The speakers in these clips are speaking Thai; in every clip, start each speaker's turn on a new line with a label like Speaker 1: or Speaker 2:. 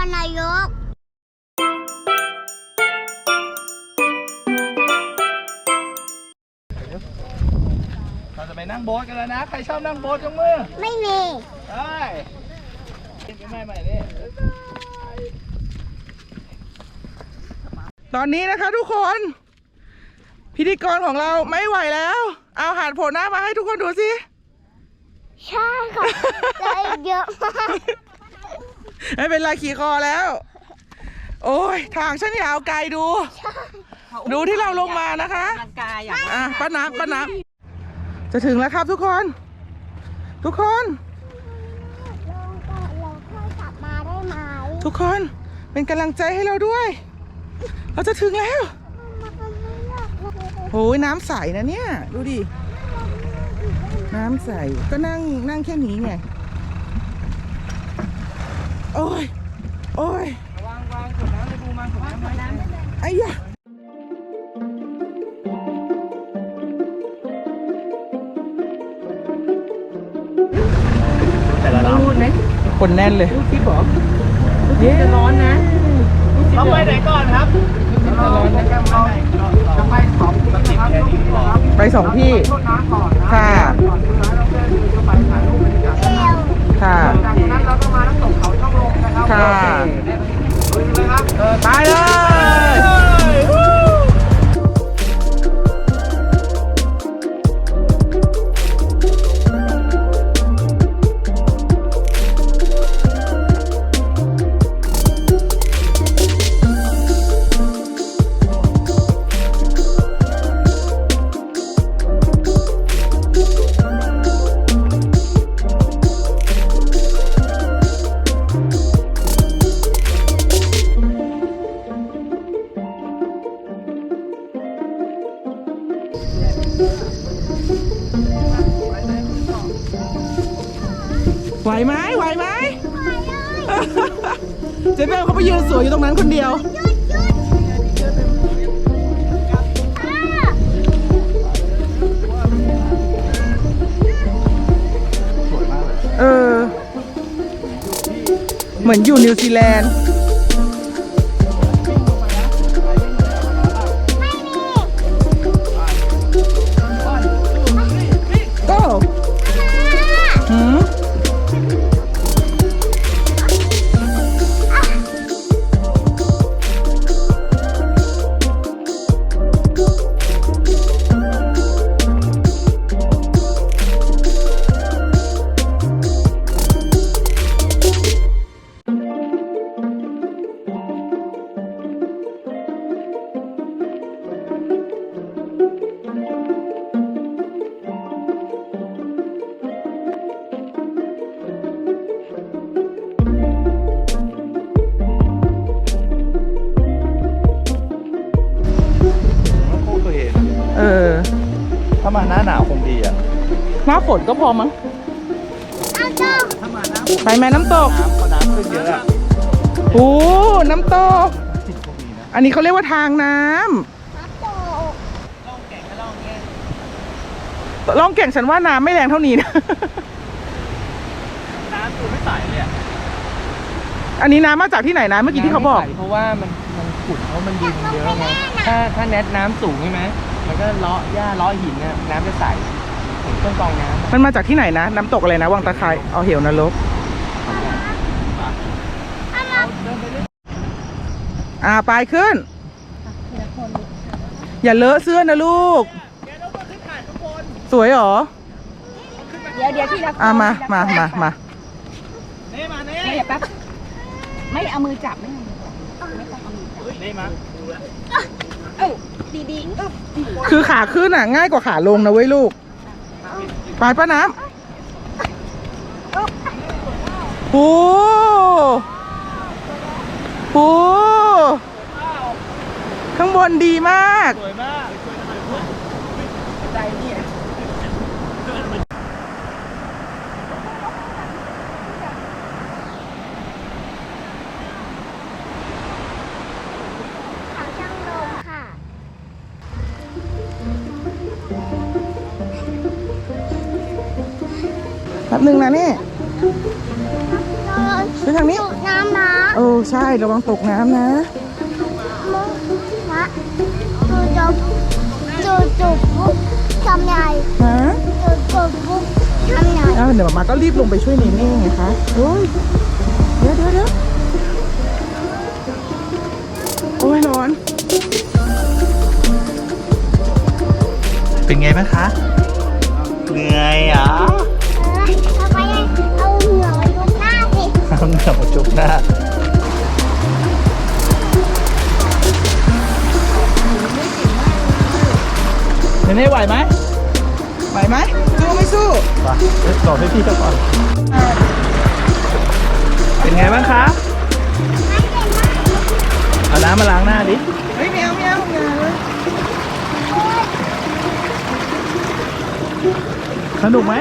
Speaker 1: รนายก
Speaker 2: เราจะไปนั่งโบ๊ทกันแล้วนะ ใครชอบนั่งโบ๊ทยกมือ
Speaker 1: ไม่มี
Speaker 2: ได้กินแม่ใหม่นี่
Speaker 3: ตอนนี้นะคะทุกคน พิธีกรของเราไม่ไหวแล้ว เอาหาดโผล่หน้ามาให้ทุกคนดูสิ
Speaker 1: ใช่ค่ะ ได้เยอะมาก
Speaker 3: ไม่เป็นไรขี่คอแล้ว โอ้ยทางฉันยาวไกลดู ดูที่เราลงมานะคะ
Speaker 4: ร่างกายอะ
Speaker 3: อะป้านับป้านับจะถึงแล้วครับทุกคน ทุกคน
Speaker 1: เราเราค่อยกลับมาได้ไหม
Speaker 3: ทุกคนเป็นกำลังใจให้เราด้วย เราจะถึงแล้วโอ้ยน้ำใสนะเนี่ย ดูดิ น้ำใสก็นั่งนั่งแค่นี้ไง โอ้ย โอ้ย
Speaker 2: วางวางขวดน้ำในบูมางขวดน้ำไว้
Speaker 3: ไอ้ยะ
Speaker 2: แต่ละน้
Speaker 4: พูดไหม
Speaker 3: คนแน่นเลย
Speaker 4: พูดที่บอกจะร้อนนะำ
Speaker 2: เราไปไหนก่อนครับเราร้อนนะครับเราจะไปสองสติแค่นี้ก่อน
Speaker 3: ไปสองที่ค่ะค่ะ
Speaker 2: จากนั้นเราก็มาน้ำตกเขาช่องลมนะ ครับ
Speaker 3: ค่ะ
Speaker 2: เลยครับ
Speaker 3: ไปเลย ไหวไหมไหวไหมเจ๊แป้งเขาไปยืนสวยอยู่ตรงนั้นคนเดียว เออ เหมือนอยู่นิวซีแลนด์ ห
Speaker 2: น้า
Speaker 3: ฝนก็พอมั้ง
Speaker 1: เอาจ้า
Speaker 2: ถ้ามาหน้า
Speaker 3: ไปไหมน้ำตก
Speaker 2: น้ำพอน้ำขึ้นเยอะอะ
Speaker 3: โอ้น้ำตก
Speaker 2: คงดีนะ
Speaker 3: อันนี้เขาเรียกว่าทางน้ำ
Speaker 1: น้ำตก
Speaker 3: ล่องแก่งฉันว่าน้ำไม่แรงเท่านี้นะ
Speaker 2: น้ำคือไม่ใสเลยอะ
Speaker 3: อันนี้น้ำมาจากที่ไหนนะเมื่อกี้ที่เขาบอก
Speaker 4: น้ำไม่ใสเพราะว่ามันมันขุ่นเพราะมันดินเยอะไงถ้าถ้าแนทน้ำสูงใช่ไหมมันก็เลาะหญ้าเลาะหินน่ะน้ำจะใส เหมือนต้นกองน้ำอะ
Speaker 3: มันมาจากที่ไหนนะ น้ำตกอะไรนะ วังตะไคร้เอาเหวนรกอ่าไปขึ้น อย่าเลอะเสื้อนะลูก สวยเหรอ
Speaker 4: เดี๋ยวเดี๋ยวที่เรา
Speaker 3: อ่ามามามามา
Speaker 2: นี่มานี่
Speaker 4: เดี๋ยวแป๊บไม่เอามือจับไม่เอามือจับ
Speaker 2: นี่มา
Speaker 4: เอ้าดีๆเอ้า
Speaker 3: คือขาขึ้นอะ ง่ายกว่าขาลงนะเว้ยลูก ไปป้าน้ำโอ้โหข้างบนดีมาก
Speaker 2: สวยมาก
Speaker 1: ใจ
Speaker 3: นี่ บหนึ่งนะนี่
Speaker 1: เรา
Speaker 3: ไปทางนี้
Speaker 1: สูบน้ำนะ
Speaker 3: เออใช่ระวังตกน้ำนะ
Speaker 1: มะจูจูจูจูปุ๊บทำไง
Speaker 3: ฮะ
Speaker 1: จูจูปุ๊บทำไง
Speaker 3: อ้าวเดี๋ยวหมาก็รีบลงไปช่วยเนเน่ไงคะโอ้ยเดี๋ยวเดี๋ยวเดี๋ยวโอ้ยร้อน
Speaker 2: เป็นไงบ้างคะเหนื่อยเหรอ
Speaker 1: เสิ
Speaker 2: เอาเหนื่อยมาจุกหน้าเนเน่ไหวไหม
Speaker 3: ไหวไหมสู้ไม่สู้
Speaker 2: ไปเดี๋ยวต่อให้พี่ก็ก่อน เป็นไงบ้างคะเอาน้ำมาล้างหน้าดิ
Speaker 3: เฮ้ยแมวแมวแมวเลย
Speaker 2: สนุกไหม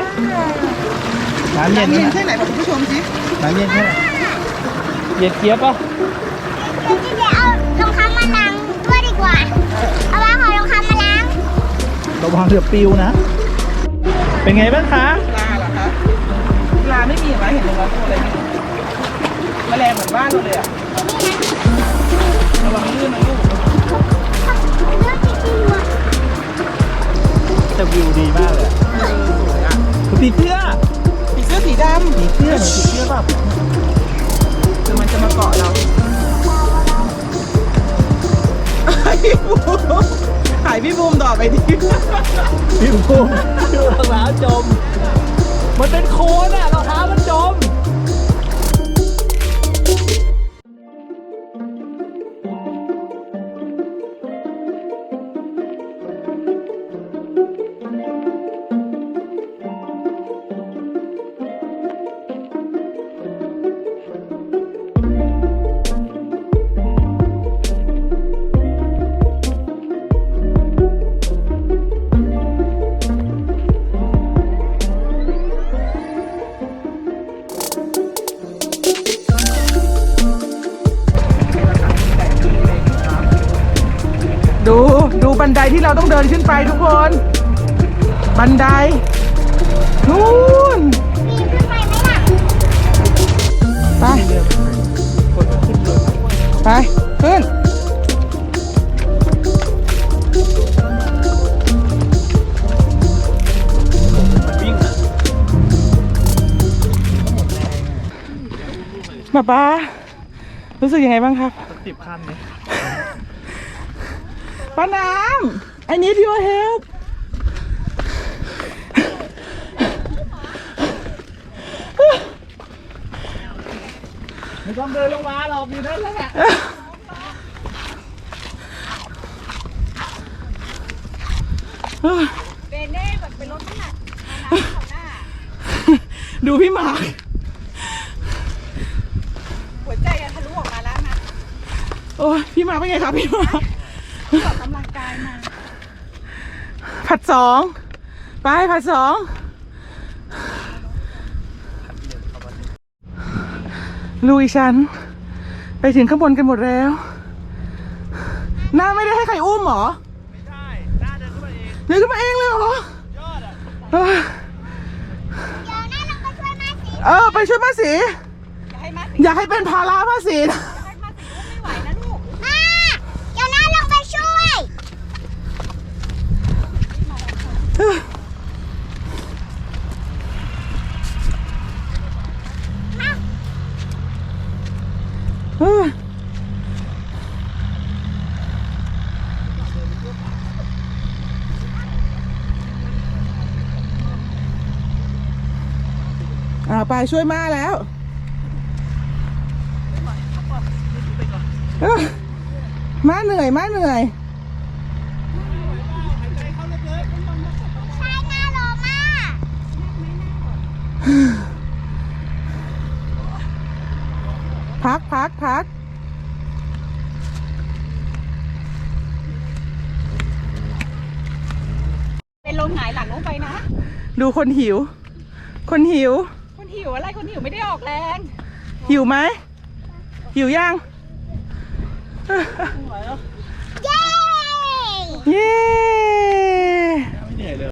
Speaker 2: น้ำเย็น
Speaker 3: น้ำ
Speaker 2: ไหม
Speaker 3: เย็น
Speaker 2: นะ
Speaker 3: แค่ไหนบอกคุณผู้ชมสิ
Speaker 2: น้ำเย็นแค่ไหนเย็นเจี๊ยบปะ
Speaker 1: เดี๋ยวจะเอารองเท้ามาล้างด้วยดีกว่า เอาวางของรองเท้ามาล้าง
Speaker 2: ระวังเรือปิวนะ เป็นไงบ้างคะ
Speaker 3: ปลาเหรอคะปลาไม่มีเหรอเห็นเลยว่าตัวอะไรไม่รู้แมลงเหมือนบ้านเราเลยอะระวังลื่นนะลูก
Speaker 1: เลือกจริงๆว่ะ
Speaker 2: แต่วิวดีมากเลยอะ
Speaker 3: เออสวยอะ
Speaker 2: คือผีเสื้อ
Speaker 3: ผีเสื้อสี ดำ
Speaker 2: มีเสื้อนมีเสื้อแบบ
Speaker 3: คือมันจะมาเกาะเราถ่ายพี่บูมถ่ายพี่บูมต่อไปดิ
Speaker 2: พี่บูมรองเท้าจม มันเป็นโคนอะรองเท้ามันจม
Speaker 3: ที่เราต้องเดินขึ้นไปทุกคน บันไดนู่น
Speaker 1: ไปไป
Speaker 3: ขึ้นมาป้ารู้สึกยังไงบ้างครับ
Speaker 2: สิบขั้นเนี่ย
Speaker 3: ป้าน้ำ I need your help
Speaker 2: ไม่ต้องเดินลงมาหรอกอยู่นั่นแหละ
Speaker 3: ดูพี่หมาก
Speaker 5: หัวใจอะทะลุออกมาแล้วนะ
Speaker 3: โอ้ยพี่หมากเป็นไงครับพี่หมาก
Speaker 5: ออกกำลังกายมา
Speaker 3: ผัดสองไปผัดสองลุยฉัน ไปถึงข้างบนกันหมดแล้วน้าไม่ได้ให้ใครอุ้มเหรอ
Speaker 2: ไม่ใช่ หน้าเดินขึ้นมาเอง
Speaker 3: เดินขึ้นมาเองเลยเหรอ
Speaker 2: ยอดอะ
Speaker 3: เออ
Speaker 1: เดี๋ยวหน้าลงไปช่วยแม่สิ
Speaker 3: เออไปช่วยป้าสี
Speaker 5: อย่าให้มาสิ
Speaker 3: อยากให้เป็นภาระป้าสีนะ
Speaker 5: อย่าให้มาสิอุ้มไม่ไหวนะลูก
Speaker 1: แม่เดี๋ยวหน้าลงไปช่วย
Speaker 3: เอออ่า ไปช่วยม่าแล้วเออม่าเหนื่อยม่าเหนื่อย
Speaker 1: ใช่หน้าโลมา
Speaker 3: พักพักพัก
Speaker 5: เป็นลมหงายหลังลงไปนะ
Speaker 3: ดู คนหิว คนหิว
Speaker 5: คนหิวอะไรคนหิวไม่ได้ออกแรง
Speaker 3: หิวไหม หิวยัง
Speaker 1: เย้
Speaker 3: เย้
Speaker 2: ไม่เหนื่อยเลย